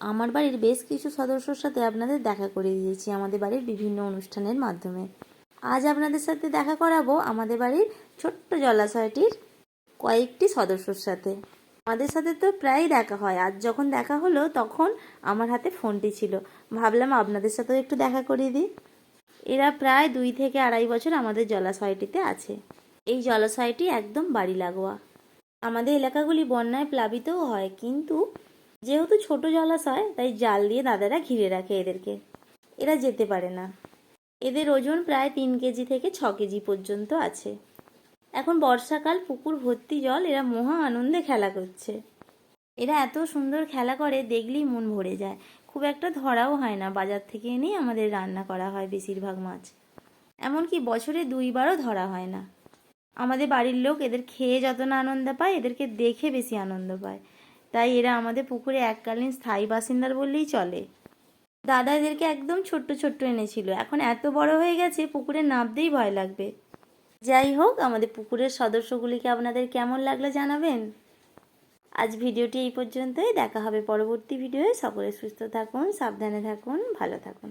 আমার বাড়ির বেশ কিছু সদস্যর সাথে আপনাদের দেখা করে দিয়েছি আমাদের বাড়ির বিভিন্ন অনুষ্ঠানের মাধ্যমে। আজ আপনাদের সাথে দেখা করাবো আমাদের বাড়ির ছোট্ট জলাশয়টির কয়েকটি সদস্যর সাথে। আমাদের সাথে তো প্রায়ই দেখা হয়। আজ যখন দেখা হলো, তখন আমার হাতে ফোনটি ছিল। ভাবলাম আপনাদের সাথেও একটু দেখা করিয়ে দিই। এরা প্রায় দুই থেকে আড়াই বছর আমাদের জলাশয়টিতে আছে। এই জলাশয়টি একদম বাড়ি লাগোয়া আমাদের এলাকাগুলি বন্যায় প্লাবিতও হয়, কিন্তু যেহেতু ছোট জলাশয় তাই জাল দিয়ে দাদারা ঘিরে রাখে এদেরকে। এরা যেতে পারে না। এদের ওজন প্রায় তিন কেজি থেকে ছ কেজি পর্যন্ত আছে। এখন বর্ষাকাল, পুকুর ভর্তি জল, এরা মহা আনন্দে খেলা করছে। এরা এত সুন্দর খেলা করে, দেখলেই মন ভরে যায়। খুব একটা ধরাও হয় না, বাজার থেকে এনেই আমাদের রান্না করা হয় বেশিরভাগ মাছ। এমনকি বছরে দুইবারও ধরা হয় না। আমাদের বাড়ির লোক এদের খেয়ে যত না আনন্দ পায়, এদেরকে দেখে বেশি আনন্দ পায়। তাই এরা আমাদের পুকুরে এককালীন স্থায়ী বাসিন্দার বললেই চলে। দাদা এদেরকে একদম ছোট্ট ছোট্ট এনেছিল। এখন এত বড় হয়ে গেছে, পুকুরে নামতেই ভয় লাগবে। যাই হোক, আমাদের পুকুরের সদস্যগুলিকে আপনাদের কেমন লাগল জানাবেন? আজ ভিডিওটি এই পর্যন্তই। দেখা হবে পরবর্তী ভিডিওয়ে। সকলে সুস্থ থাকুন, সাবধানে থাকুন, ভালো থাকুন।